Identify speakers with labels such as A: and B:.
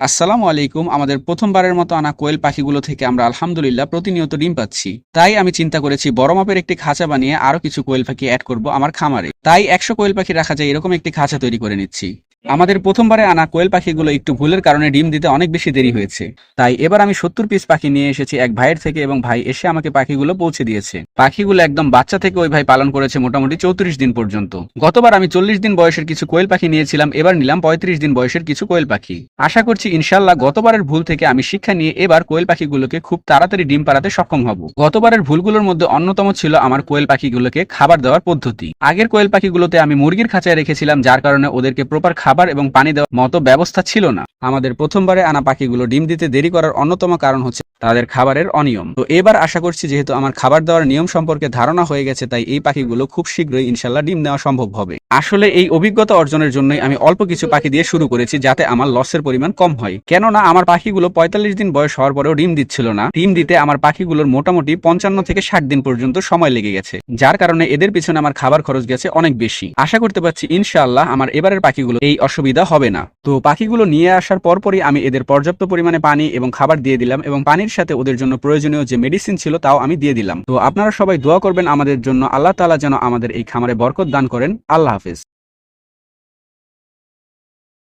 A: আসসালামু আলাইকুম। আমাদের প্রথমবারের মতো আনা কোয়েল পাখিগুলো থেকে আমরা আলহামদুলিল্লাহ প্রতিনিয়ত ডিম পাচ্ছি। তাই আমি চিন্তা করেছি, বড় মাপের একটি খাঁচা বানিয়ে আরও কিছু কোয়েল পাখি অ্যাড করব আমার খামারে। তাই একশো কোয়েল পাখি রাখা যায় এরকম একটি খাঁচা তৈরি করে নিচ্ছি। আমাদের প্রথমবারে আনা কোয়েল পাখিগুলো একটু ভুলের কারণে ডিম দিতে অনেক বেশি দেরি হয়েছে। তাই এবার আমি সত্তর পিস পাখি নিয়ে এসেছি এক ভাইয়ের থেকে এবং ভাই এসে আমাকে পাখিগুলো পৌঁছে দিয়েছে। পাখিগুলো একদম বাচ্চা থেকে ওই ভাই পালন করেছে মোটামুটি চৌত্রিশ দিন পর্যন্ত। গতবার আমি চল্লিশ দিন বয়সের কিছু কোয়েল পাখি নিয়েছিলাম, এবার নিলাম পঁয়ত্রিশ দিন বয়সের কিছু কোয়েল পাখি। আশা করছি ইনশাল্লাহ গতবারের ভুল থেকে আমি শিক্ষা নিয়ে এবার কোয়েল পাখিগুলোকে খুব তাড়াতাড়ি ডিম পাড়াতে সক্ষম হব। গতবারের ভুলগুলোর মধ্যে অন্যতম ছিল আমার কোয়েল পাখিগুলোকে খাবার দেওয়ার পদ্ধতি। আগের কোয়েল পাখিগুলোতে আমি মুরগির খাঁচায় রেখেছিলাম, যার কারণে ওদেরকে প্রপার খাবার এবং পানি দেওয়ার মতো ব্যবস্থা ছিল না। আমাদের প্রথমবারে আনা পাখিগুলো ডিম দিতে দেরি করার অন্যতম কারণ হচ্ছে তাদের খাবারের অনিয়ম। তো এবার আশা করছি যেহেতু আমার খাবার দেওয়ার নিয়ম সম্পর্কে ধারণা হয়ে গেছে, তাই এই পাখিগুলো খুব শীঘ্রই ইনশাল্লাহ ডিম দেওয়া সম্ভব হবে। আসলে এই অভিজ্ঞতা অর্জনের জন্যই আমি অল্প কিছু পাখি দিয়ে শুরু করেছি যাতে আমার লসের পরিমাণ কম হয়। কেননা আমার পাখিগুলো পঁয়তাল্লিশ দিন বয়স হওয়ার পরেও ডিম দিচ্ছিল না। ডিম দিতে আমার পাখিগুলোর মোটামুটি পঞ্চান্ন থেকে ষাট দিন পর্যন্ত সময় লেগে গেছে, যার কারণে এদের পিছনে আমার খাবার খরচ গেছে অনেক বেশি। আশা করতে পারছি ইনশাআল্লাহ আমার এবারের পাখিগুলো এই অসুবিধা হবে না। তো পাখিগুলো নিয়ে আসার পরপরই আমি এদের পর্যাপ্ত পরিমাণে পানি এবং খাবার দিয়ে দিলাম এবং পানির সাথে ওদের জন্য প্রয়োজনীয় যে মেডিসিন ছিল তাও আমি দিয়ে দিলাম। তো আপনারা সবাই দোয়া করবেন আমাদের জন্য। আল্লাহ তালা যেন আমাদের এই খামারে বরকত দান করেন। আল্লাহ হাফেজ।